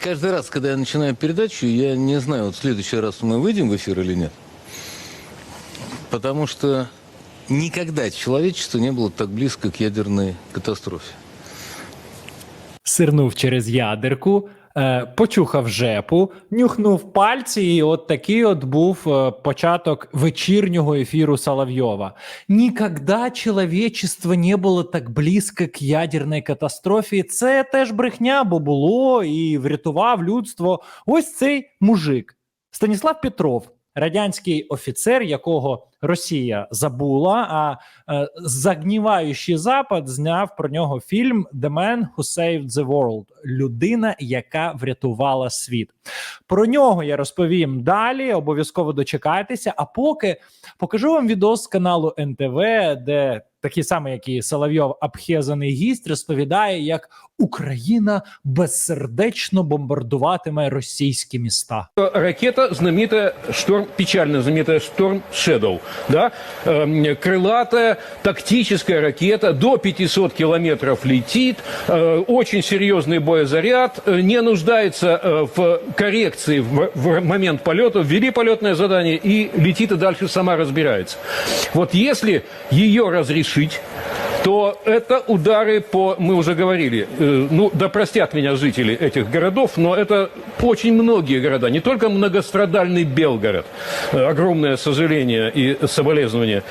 Каждый раз, когда я начинаю передачу, я не знаю, вот в следующий раз мы выйдем в эфир или нет. Потому что никогда человечество не было так близко к ядерной катастрофе. сирнув через ядерку, е, почухав жепу, нюхнув пальці, і от такий от був е, початок вечірнього ефіру Соловйова. Ніколи чоловічество не було так близько к ядерній катастрофі. Це теж брехня, бо було і врятував людство. Ось цей мужик Станіслав Петров. Радянський офіцер, якого Росія забула, а е, загніваючий Запад зняв про нього фільм «The Man Who Saved the World» – людина, яка врятувала світ. Про нього я розповім далі. Обов'язково дочекайтеся. А поки покажу вам відео з каналу НТВ, де такий самий, як і Соловйов, обхезаний гість, розповідає, як Україна безсердечно бомбардуватиме російські міста. ракета знаменитая шторм печально знаменитая шторм Shadow, да, Эм, крылатая тактическая ракета до 500 километров летит, э, очень серьезный боезаряд, э, не нуждается э, в коррекции в, в момент полета, ввели полетное задание и летит и дальше сама разбирается. Вот если ее разрешить, то это удары по, мы уже говорили, э, ну, да простят меня жители этих городов, но это очень многие города, не только многострадальный Белгород, э, огромное сожаление и соболезнование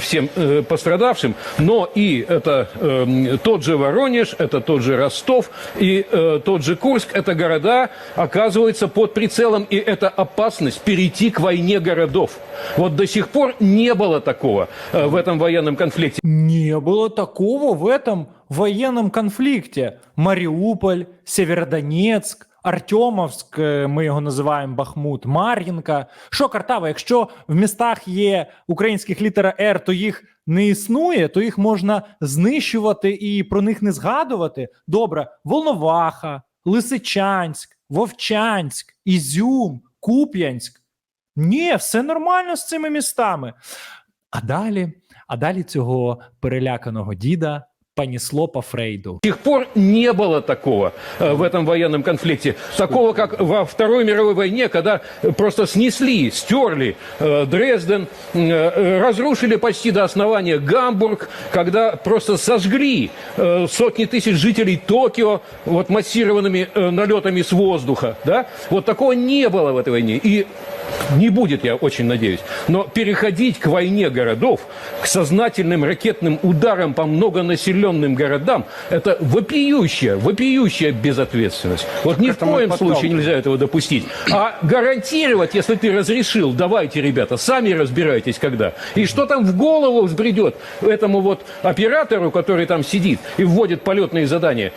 всем э, пострадавшим, но и это э, тот же Воронеж, это тот же Ростов и э, тот же Курск, это города оказываются под прицелом, и это опасность перейти к войне городов. Вот до сих пор не было такого э, в этом военном конфликте. Не было такого в этом военном конфликте. Маріуполь, Сєвєродонецьк, Артемовськ, е, ми його називаємо Бахмут, Мар'їнка. Що Картава, якщо в містах є українських літера Р, то їх не існує, то їх можна знищувати і про них не згадувати. Добре, Волноваха, Лисичанськ, Вовчанськ, Ізюм, Куп'янськ. Ні, все нормально з цими містами. А далі, а далі цього переляканого діда панісло по Фрейду. До сих пор не было такого э, в этом военном конфликте. Такого, как во Второй мировой войне, когда просто снесли, стерли э, Дрезден, э, разрушили почти до основания Гамбург, когда просто сожгли э, сотни тысяч жителей Токио вот массированными э, налетами с воздуха. Да? Вот такого не было в этой войне. И не будет, я очень надеюсь. Но переходить к войне городов, к сознательным ракетным ударам по многонаселенным городам, это вопиющая, вопиющая безответственность. Вот ни в этому и коем случае подталкивает. нельзя этого допустить. А гарантировать, если ты разрешил, давайте, ребята, сами разбирайтесь, когда. И что там в голову взбредет этому вот оператору, который там сидит и вводит полетные задания,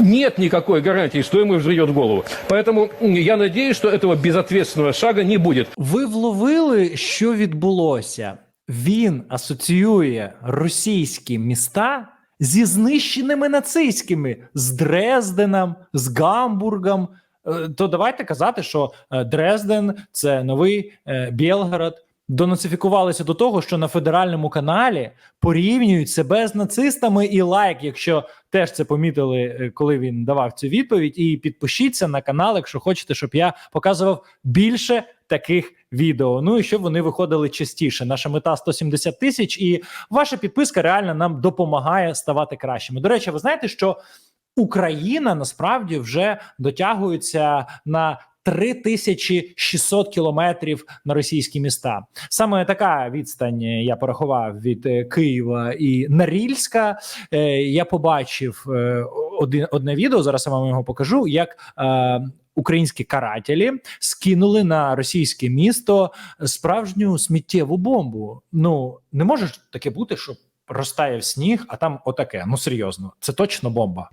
нет никакой гарантии, что ему взбредет в голову. Поэтому м, я надеюсь, что этого безответственного шага не будет. Ви вловили, що відбулося? Він асоціює російські міста Зі знищеними нацистськими з Дрезденом, з Гамбургом. Е, То давайте казати, що е, Дрезден це новий е, Білгород. Донацифікувалися до того, що на федеральному каналі порівнюють себе з нацистами і лайк, якщо теж це помітили, коли він давав цю відповідь. І підпишіться на канал, якщо хочете, щоб я показував більше таких відео. Ну і щоб вони виходили частіше. Наша мета 170 тисяч, і ваша підписка реально нам допомагає ставати кращими. До речі, ви знаєте, що Україна насправді вже дотягується на 3600 кілометрів на російські міста. Саме така відстань я порахував від е, Києва і Норильська. Е, Я побачив е, один одне відео. Зараз я вам його покажу. Як українські карателі скинули на російське місто справжню сміттєву бомбу. Ну не може ж таке бути, що розтаяв сніг, а там отаке. Ну серйозно, це точно бомба.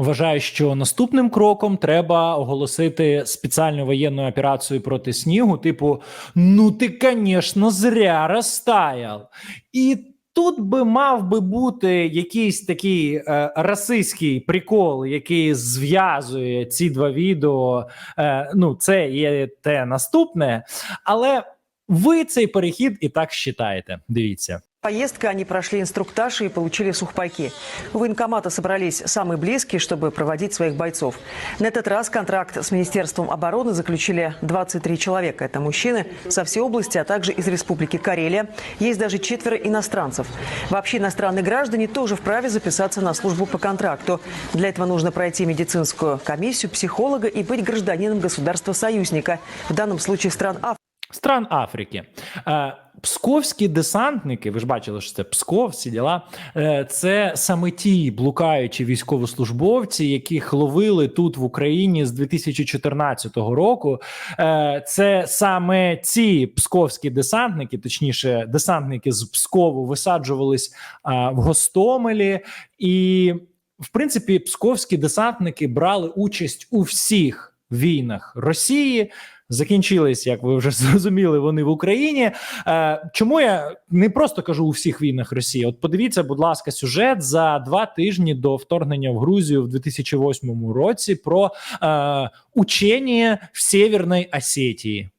Вважаю, що наступним кроком треба оголосити спеціальну воєнну операцію проти снігу. Типу, ну ти, звісно, зря розтаяв. І тут би мав би бути якийсь такий е, расистський прикол, який зв'язує ці два відео. Е, ну, це є те наступне, але ви цей перехід і так считаєте. Дивіться. Поездка они прошли инструктаж и получили сухпайки. У военкомата собрались самые близкие, чтобы проводить своих бойцов. На этот раз контракт с Министерством обороны заключили 23 человека. Это мужчины со всей области, а также из Республики Карелия. Есть даже четверо иностранцев. Вообще иностранные граждане тоже вправе записаться на службу по контракту. Для этого нужно пройти медицинскую комиссию, психолога и быть гражданином государства-союзника. В данном случае стран Африки. Стран Африки. Е, Псковські десантники, ви ж бачили, що це Псков, всі діла. Е, Це саме ті блукаючі військовослужбовці, яких ловили тут в Україні з 2014 року. Е, Це саме ці псковські десантники, точніше, десантники з Пскову висаджувались в Гостомелі, і в принципі, псковські десантники брали участь у всіх війнах Росії Закінчились, як ви вже зрозуміли, вони в Україні. Е, чому я не просто кажу у всіх війнах Росії? От подивіться, будь ласка, сюжет за два тижні до вторгнення в Грузію в 2008 році про е, учення в Северній Осетії.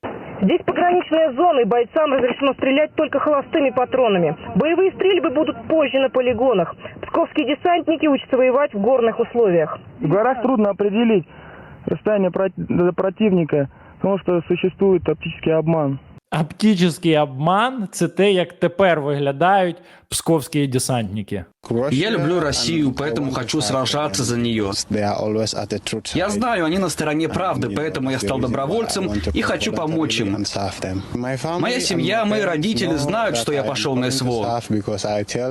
Здесь пограничная зона, и бойцам разрешено стрелять только холостыми патронами. Боевые стрельбы будут позже на полигонах. Псковские десантники учатся воевать в горных условиях. В горах трудно определить расстояние прот- до противника, потому что существует оптический обман. Оптичний обман це те, як тепер виглядають псковські десантники. Я люблю Россию, поэтому хочу сражаться за нее. Я знаю, они на стороне правды, поэтому я стал добровольцем и хочу помочь им. Моя семья, мои родители знают, что я пошел на СВО.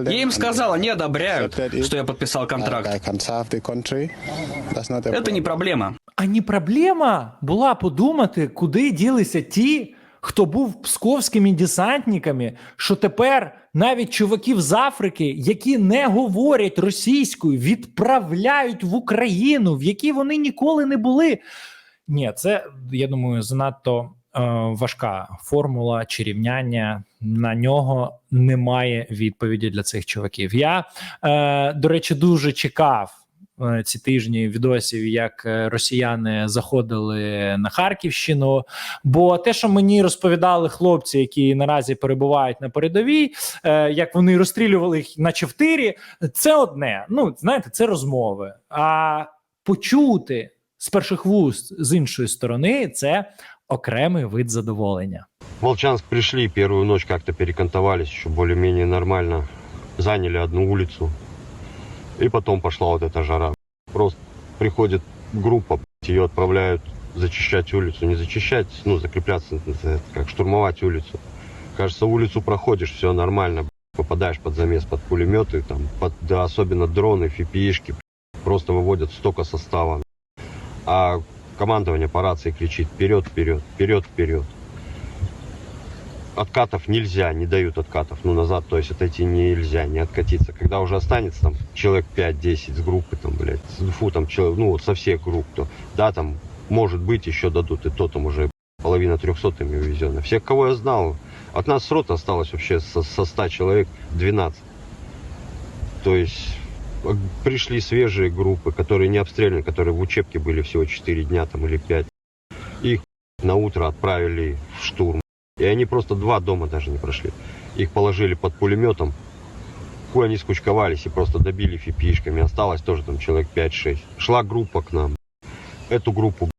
Я им сказал, они одобряют, что я подписал контракт. Это не проблема. А не проблема була подумати, куди ділися ті, хто був псковськими десантниками, що тепер навіть чуваків з Африки, які не говорять російською, відправляють в Україну, в якій вони ніколи не були. Ні, це я думаю, занадто е, важка формула чи рівняння. На нього немає відповіді для цих чуваків. Я, е, до речі, дуже чекав ці тижні відосів, як е, росіяни заходили на Харківщину. Бо те, що мені розповідали хлопці, які наразі перебувають на передовій, е, як вони розстрілювали їх, наче в тирі, це одне. Ну знаєте, це розмови. А почути з перших вуст з іншої сторони це окремий вид задоволення. Волчанск пришли, первую ночь как-то перекантовались, еще более-менее нормально. Заняли одну улицу. И потом пошла вот эта жара. Просто приходит группа, ее отправляют зачищать улицу. Не зачищать, ну, закрепляться, как штурмовать улицу. Кажется, улицу проходишь, все нормально. Попадаешь под замес, под пулеметы, там, под, да, особенно дроны, фипишки. Просто выводят столько состава. А командование по рации кричит вперед, вперед, вперед, вперед откатов нельзя, не дают откатов, ну, назад, то есть отойти нельзя, не откатиться. Когда уже останется там человек 5-10 с группы, там, блядь, фу, там, человек, ну, вот со всех групп, то, да, там, может быть, еще дадут, и то там уже половина трехсотыми увезена. Всех, кого я знал, от нас с рота осталось вообще со, со 100 человек 12. То есть э, пришли свежие группы, которые не обстреляны, которые в учебке были всего 4 дня там или 5. Их на утро отправили в штурм. И они просто два дома даже не прошли. Их положили под пулеметом. Хуй они скучковались и просто добили фипишками. Осталось тоже там человек 5-6. Шла группа к нам. Эту группу,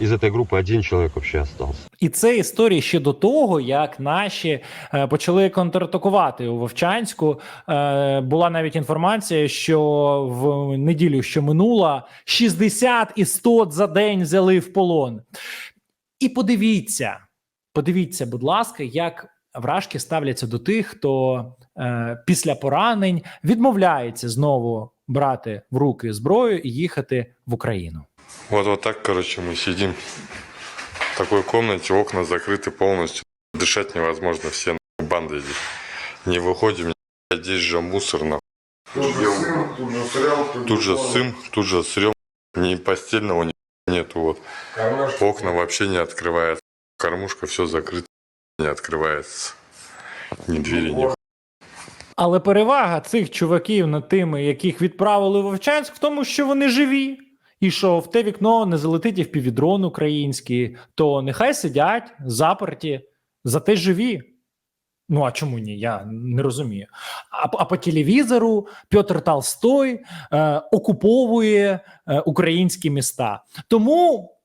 из этой группы один человек вообще остался. І це історія ще до того, як наші е, почали контратакувати у Вовчанську. Е, була навіть інформація, що в неділю, що минула, 60 і 100 за день взяли в полон. І подивіться, подивіться, будь ласка, як вражки ставляться до тих, хто е, після поранень відмовляється знову брати в руки зброю і їхати в Україну. Вот, вот так, короче, мы сидим в такой комнате, окна закрыты полностью. Дышать невозможно, все нахуй, банды здесь. Не выходим, здесь же мусор, нахуй. Тут же сын, тут же срел, Ни постельного ни нету. Вот. Окна вообще не открываются. Кормушка все закрыто, не открывается. Ни двери, ни Але перевага цих чуваків над тими, яких відправили в Вовчанськ, в тому, що вони живі. І що в те вікно не залетить і впівдрон український, то нехай сидять заперті, зате живі. Ну а чому ні? Я не розумію. А, а по телевізору Петр Толстой е, окуповує е, українські міста. Тому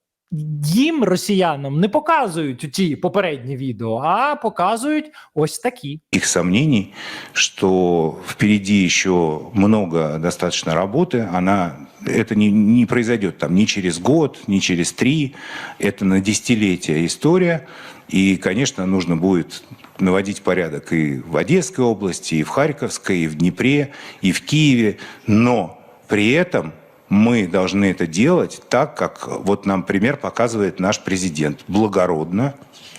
їм, росіянам, не показують ті попередні відео, а показують ось такі. их сомнений, что впереди еще много достаточно работы, она это не, не произойдет там ни через год, ни через три, это на десятилетия история, и, конечно, нужно будет наводить порядок и в Одесской области, и в Харьковской, и в Днепре, и в Киеве, но при этом мы должны это делать так, как вот нам пример показывает наш президент. Благородно,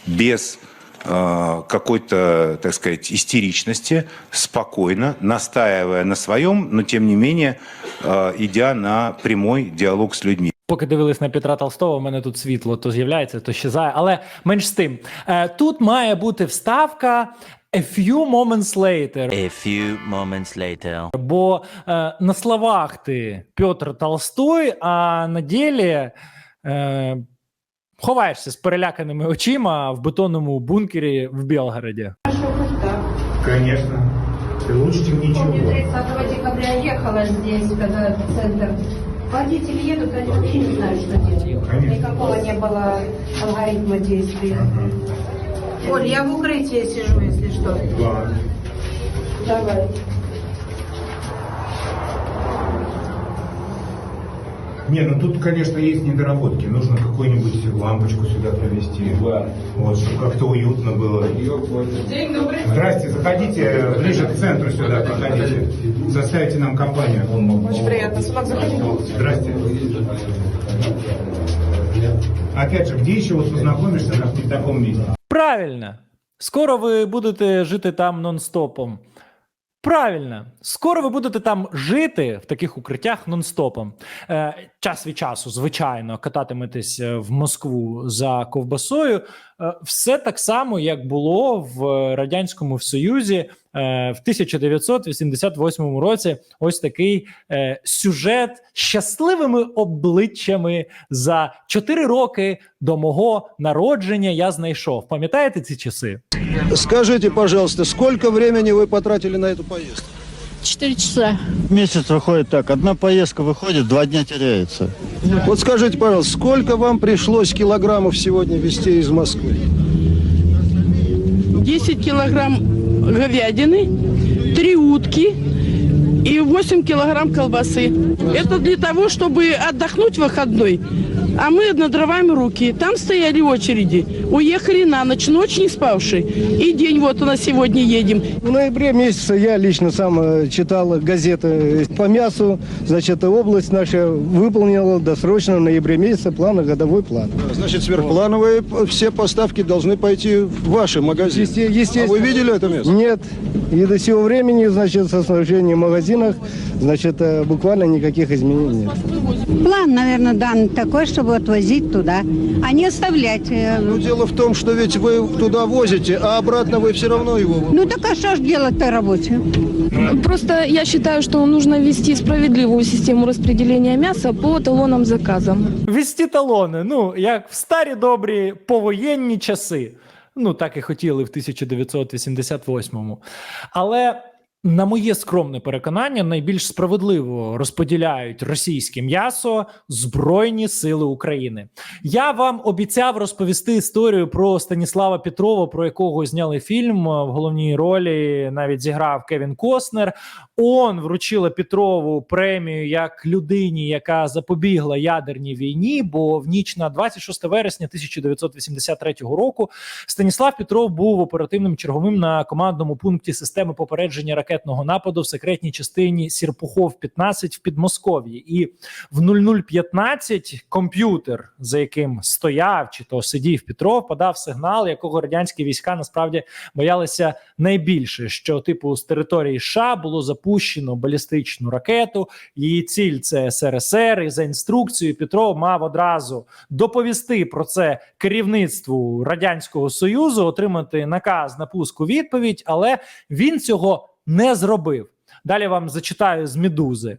без э, какой-то, так сказать, истеричности, спокойно, настаивая на своем, но тем не менее э, идя на прямой диалог с людьми. Поки дивились на Петра Толстого, у мене тут світло то з'являється, то щезає. Але менш з тим, е, тут має бути вставка a few moments later. A few moments later. Бо е, на словах ти Петр Толстой, а на ділі е, ховаєшся з переляканими очима в бетонному бункері в Білгороді. Конечно. Лучше, чем ничего. 30 декабря ехала здесь, когда центр. Водители едут, они вообще не знают, что делать. Никакого не было алгоритма действий. Оль, я в укрытии сижу, если что. Давай. Не, ну тут, конечно, есть недоработки. Нужно какую-нибудь лампочку сюда провести. Вот, чтобы как-то уютно было. День добрый. Здрасте, заходите ближе к центру сюда, проходите. Составите нам компанию. Очень приятно. Сынок, заходи. Здрасте. Опять же, где еще вот познакомишься на в таком месте? Правильно. Скоро ви будете жити там нон-стопом. Правильно, скоро ви будете там жити в таких укриттях нон-стопом. Е, час від часу, звичайно, кататиметесь е, в Москву за ковбасою. Е, все так само, як було в радянському Союзі е, в 1988 році. Ось такий е, сюжет щасливими обличчями за 4 роки до мого народження. Я знайшов. Пам'ятаєте ці часи? Скажіть, пожалуйста, скільки времени ви потратили на цю поїздку? 4 часа. Месяц выходит так. Одна поездка выходит, два дня теряется. Вот скажите, пожалуйста, сколько вам пришлось килограммов сегодня везти из Москвы? 10 килограмм говядины, 3 утки, и 8 килограмм колбасы. Это для того, чтобы отдохнуть выходной, а мы над дровами руки. Там стояли очереди. Уехали на ночь, ночь не спавшие. И день вот у нас сегодня едем. В ноябре месяце я лично сам э, читал газеты по мясу. Значит, область наша выполнила досрочно в ноябре месяце планово-годовой план. Значит, сверхплановые все поставки должны пойти в ваши магазины. естественно. А вы видели это место? Нет. И до сего времени, значит, со снабжением в магазинах, значит, э, буквально никаких изменений нет. План, наверное, дан такой, чтобы отвозить туда, а не оставлять. э, Ну, дело в том, что ведь вы туда возите, а обратно вы все равно его... Ну так а что ж делать-то рабочим? Просто я считаю, что нужно ввести справедливую систему распределения мяса по талонам заказам. Вісті талони, ну як в старі добрі повоєнні часи. Ну так і хотіли в 1988-му. Але на моє скромне переконання, найбільш справедливо розподіляють російське м'ясо Збройні Сили України. Я вам обіцяв розповісти історію про Станіслава Петрова, про якого зняли фільм в головній ролі. Навіть зіграв Кевін Костнер. ООН вручила Петрову премію як людині, яка запобігла ядерній війні. Бо в ніч на 26 вересня 1983 року Станіслав Петров був оперативним черговим на командному пункті системи попередження ракетного нападу в секретній частині Сірпухов 15 в Підмосков'ї. І в 0015 комп'ютер, за яким стояв чи то сидів Петров, подав сигнал, якого радянські війська насправді боялися найбільше. Що типу з території США було запущено балістичну ракету. Її ціль це СРСР. І за інструкцією Петров мав одразу доповісти про це керівництву радянського союзу, отримати наказ на пуску відповідь, але він цього не зробив. Далі вам зачитаю з медузи.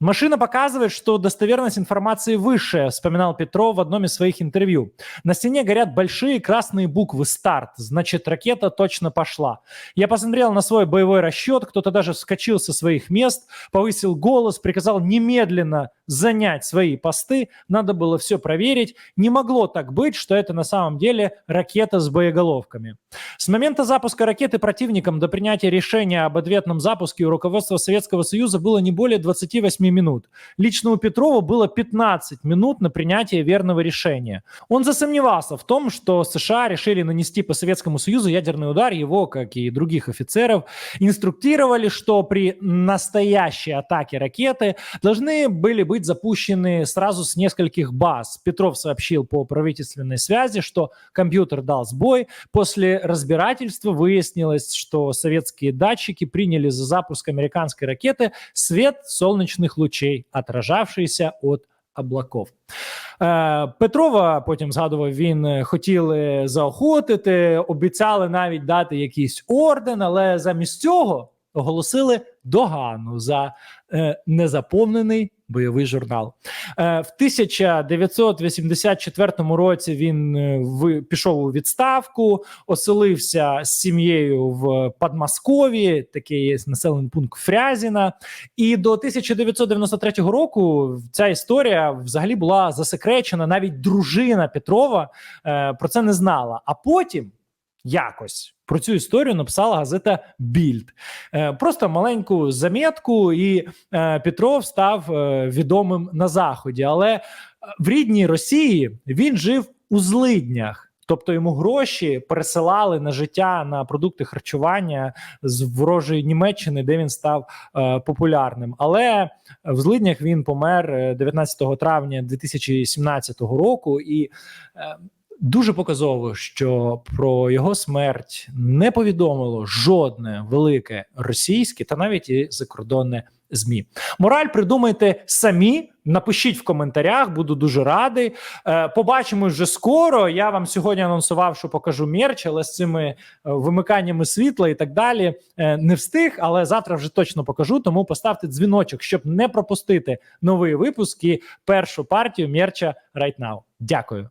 Машина показывает, что достоверность информации выше, вспоминал Петров в одном из своих интервью. На стене горят большие красные буквы «Старт», значит, ракета точно пошла. Я посмотрел на свой боевой расчет, кто-то даже вскочил со своих мест, повысил голос, приказал немедленно занять свои посты, надо было все проверить. Не могло так быть, что это на самом деле ракета с боеголовками. С момента запуска ракеты противником до принятия решения об ответном запуске у руководства Советского Союза было не более 28 минут. Лично у Петрова было 15 минут на принятие верного решения. Он засомневался в том, что США решили нанести по Советскому Союзу ядерный удар. Его, как и других офицеров, инструктировали, что при настоящей атаке ракеты должны были быть запущены сразу с нескольких баз. Петров сообщил по правительственной связи, что компьютер дал сбой. После разбирательства выяснилось, что советские датчики приняли за запуск американской ракеты свет солнечных лучей, отражавшийся от облаков. Е, Петрова потім згадував, він е, хотіли заохотити, обіцяли навіть дати якийсь орден, але замість цього оголосили догану за е, незаповнений бойовий журнал. Е, в 1984 році він е, ви- пішов у відставку, оселився з сім'єю в Подмосков'ї, такий є населений пункт Фрязіна. І до 1993 року ця історія взагалі була засекречена. Навіть дружина Петрова е, про це не знала. А потім якось про цю історію написала газета Більд. Е, просто маленьку замітку, і е, Петров став е, відомим на заході. Але в рідній Росії він жив у злиднях. Тобто йому гроші пересилали на життя на продукти харчування з ворожої Німеччини, де він став е, популярним. Але в злиднях він помер е, 19 травня 2017 року, і дуже показово, що про його смерть не повідомило жодне велике російське та навіть і закордонне змі. Мораль придумайте самі. Напишіть в коментарях, буду дуже радий. Е, побачимось вже скоро. Я вам сьогодні анонсував, що покажу мерч, але з цими е, вимиканнями світла і так далі е, не встиг. Але завтра вже точно покажу. Тому поставте дзвіночок, щоб не пропустити новий випуск і першу партію мерча right now. Дякую.